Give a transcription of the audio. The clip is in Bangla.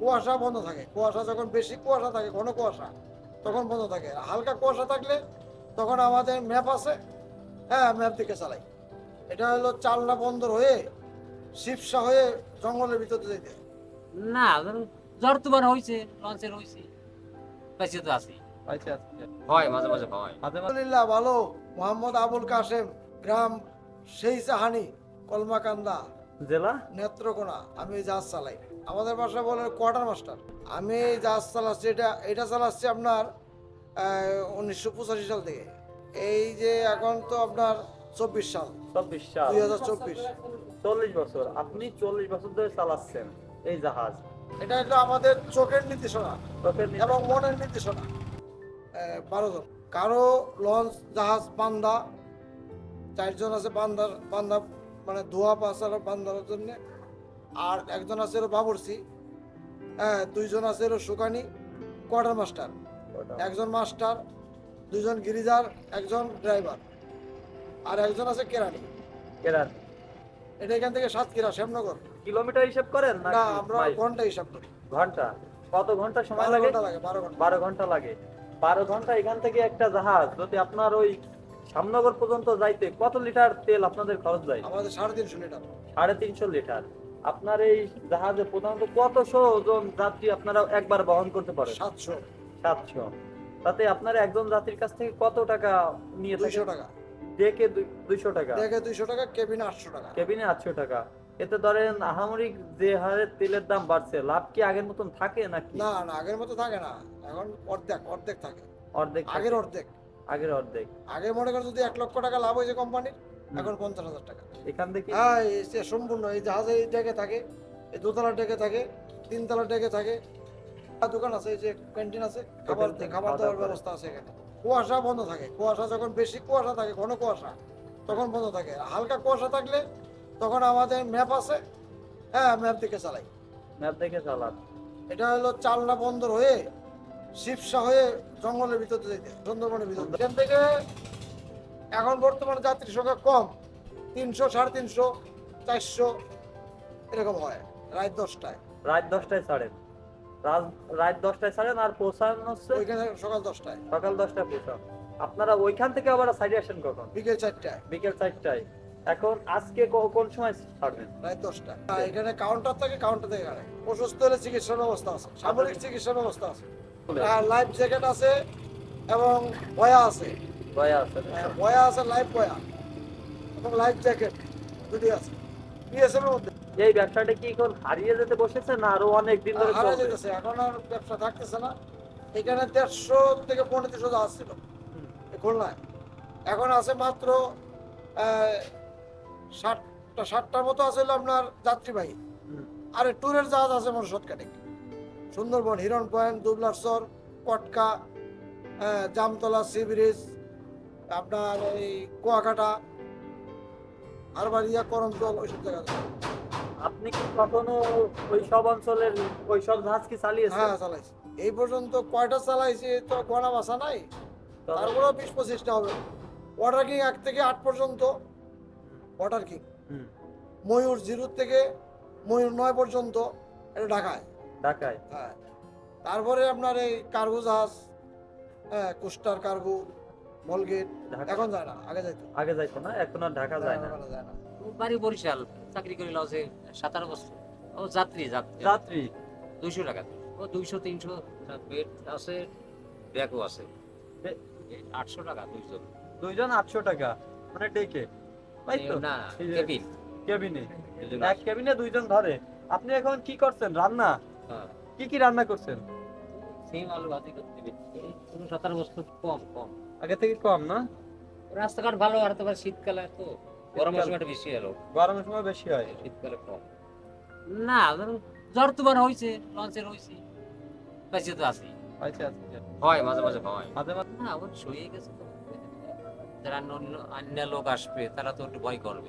কুয়াশা বন্ধ থাকে। কুয়াশা যখন বেশি কুয়াশা থাকে ঘন কুয়াশা তখন বন্ধ থাকে। হালকা কুয়াশা থাকলে তখন আমাদের ম্যাপ আছে। হ্যাঁ ম্যাপ দিকে চালাই। এটা হলো চালনা বন্দর হয়ে শিবসা হয়ে জঙ্গলের ভিতরে যেতে না জ্বর তুবার হয়েছে লঞ্চের হয়েছে বেঁচে তো আছি। হয় মাঝে মাঝে হয়। আলহামদুলিল্লাহ ভালো। মোহাম্মদ আবুল কাসেম গ্রাম সেই সাহানি কলমাকান্দা। জেলা? নেত্রকোনা আমি জাহাজ চালাই। আমাদের বাসা বলে কোয়ার্টার মাস্টার। আমি জাহাজ চালাচ্ছি এটা এটা চালাচ্ছি আপনার উনিশশো পঁচাশি সাল থেকে। এই যে এখন তো আপনার চব্বিশ সাল। চব্বিশ সাল। দুই হাজার চব্বিশ। চল্লিশ বছর। আপনি চল্লিশ বছর ধরে চালাচ্ছেন এই জাহাজ। এটা হলো আমাদের চোখের নির্দেশনা এবং মনের নির্দেশনা। বারো জন। কারও লঞ্চ জাহাজ বান্দা চারজন আছে বান্দার বান্দা মানে ধোয়া পাচার বান্দার জন্য। আর একজন আছে এর বাবরসি হ্যাঁ দুইজন আছে এর সুকানি কোয়ার্টার মাস্টার একজন মাস্টার দুজন গিরিজার একজন ড্রাইভার আর একজন আছে কেরানি। কেরান। এটা এখান থেকে সাতক্ষীরা শ্যামনগর। কিলোমিটার হিসেব করেন না আমরা ঘণ্টা হিসাব করি। ঘণ্টা? কত ঘণ্টা সময় বারো লাগে? ঘণ্টা লাগে বারো ঘণ্টা লাগে। বারো ঘণ্টা এখান থেকে একটা জাহাজ যদি আপনার ওই শ্যামনগর পর্যন্ত যাইতে কত লিটার তেল আপনাদের খরচ যায়? আমাদের সাড়ে তিনশো লিটার। সাড়ে তিনশো লিটার। আপনার এই জাহাজে প্রধানত কতশো জন যাত্রী আপনারা একবার বহন করতে পারেন? সাতশো। সাতশো। তাতে আপনারা একজন যাত্রীর কাছ থেকে কত টাকা নিয়ে দুইশো টাকা। ডেকে দুইশো টাকা। দেখে দুইশো টাকা কেবিনে আটশো টাকা। কেবিনে আটশো টাকা। এতে ধরেন আহামরিক যে হারে তেলের দাম বাড়ছে লাভ কি আগের মতন থাকে নাকি? না না আগের মতো থাকে না। এখন অর্ধেক অর্ধেক থাকে। অর্ধেক আগের অর্ধেক। আগের অর্ধেক। আগে মনে করেন যদি এক লক্ষ টাকা লাভ হয়েছে কোম্পানির এখন পঞ্চাশ হাজার টাকা। এখান থেকে? হ্যাঁ এই যে সম্পূর্ণ এই জাহাজে এই ডেকে থাকে এই দোতলা ডেকে থাকে তিনতলা ডেকে থাকে। দোকান আছে এই যে ক্যান্টিন আছে খাবার খাবার দাওয়া ব্যবস্থা আছে এখানে। কুয়াশা বন্ধ থাকে কুয়াশা যখন বেশি কুয়াশা থাকে ঘন কুয়াশা তখন বন্ধ থাকে। হালকা কুয়াশা থাকলে তখন আমাদের ম্যাপ আছে হ্যাঁ ম্যাপ দিকে চালাই। ম্যাপ দেখে চালান। এটা হলো চালনা বন্দর হয়ে শিবসা হয়ে জঙ্গলের ভিতরে যেতে সুন্দরবনের ভিতরে এখান থেকে এখন বর্তমানে যাত্রীর সংখ্যা কম তিনশো সাড়ে তিনশো চারশো এরকম হয় রাত দশটায়। রাত দশটায় ছাড়েন। রাত- দশটায় ছাড়েন আর পৌঁছান হচ্ছে ওইখানে সকাল দশটায়। সকাল দশটায় পৌঁছান। আপনারা ওইখান থেকে আবার সাইডে আসেন কখন? বিকেল চারটায়। বিকেল চারটায়। এখন আজকে কোন সময় ছাড়বেন? দশটায়। আর এখানে কাউন্টার থাকে কাউন্টার থেকে অসুস্থ হলে চিকিৎসার ব্যবস্থা আছে সামরিক চিকিৎসার ব্যবস্থা আছে। লাইফ জ্যাকেট আছে এবং বয়া আছে। দয়া আছে হ্যাঁ, বয়া আছে লাইফ বয়া এবং লাইফ জ্যাকেট দুটি আছে। বিএসএফ এর মধ্যে। এই ব্যবসাটা কি এখন হারিয়ে যেতে বসেছে না আরও অনেক দিন ধরে হারা চলবে? যেতেছে এখন আর ব্যবসা থাকতেছে না। এখানে দেড়শো থেকে পঁয়ত্রিশশো জাহাজ ছিল। খুলনায়। এখন আছে মাত্র ষাটটা ষাটটার মতো আছে আপনার যাত্রীবাহী। আর ট্যুরের জাহাজ আছে মনে শতকানিক সুন্দরবন হিরন পয়েন্ট দুবলারসর কটকা আহ, জামতলা সি ব্রিজ আপনার এই কুয়াকাটা আরবাড়িয়া করমতল ওইসব জায়গা। আপনি কি কখনো ওই সব অঞ্চলের ওই সব জাহাজ কি চালিয়েছেন? হ্যাঁ চালাইছি। এই পর্যন্ত কয়টা চালাইছি তো গণা বাসা নাই। তারপরেও বিশ পঁচিশটা হবে। ওয়াটার কিং এক থেকে আট পর্যন্ত। ওয়াটার কিং ময়ূর জিরো থেকে ময়ূর নয় পর্যন্ত। এটা ঢাকায়। ঢাকায়। হ্যাঁ। তারপরে আপনার এই কার্গো জাহাজ হ্যাঁ কোস্টার কার্গো মলগেট এখন যায় না আগে যাইতো। আগে যাইতো না এখন আর ঢাকা যায় না। বাড়ি বরিশাল চাকরি করে লসে সাতারো বছর। ও যাত্রী যাত্রী। যাত্রী। দুইশো টাকা। ও দুইশো তিনশো বেড আছে ব্যাগও আছে। আটশো টাকা দুইশো দুইজন আটশো টাকা? মানে ডেকে? তাই তো? না কেবিন। কেবিনে। এক কেবিনে দুইজন ধরে। আপনি এখন কি করছেন? রান্না। কি কি রান্না করছেন? সেম আলু ভাতি করতে কোনো সাতারো বছর কম কম। আগে থেকে কম না? রাস্তাঘাট ভালো আর তোমার শীতকালে তো গরমের। সময়টা বেশি এলো গরমের সময় বেশি হয়? শীতকালে কম। না জ্বর তুবার হয়েছে লঞ্চের হয়েছে বেঁচে তো আছি। আচ্ছা। হয় মাঝে মাঝে হয়। মাঝে মাঝে? না আমার শুয়ে গেছে তো। যারা অন্য অন্য লোক আসবে তারা তো একটু ভয় করবে।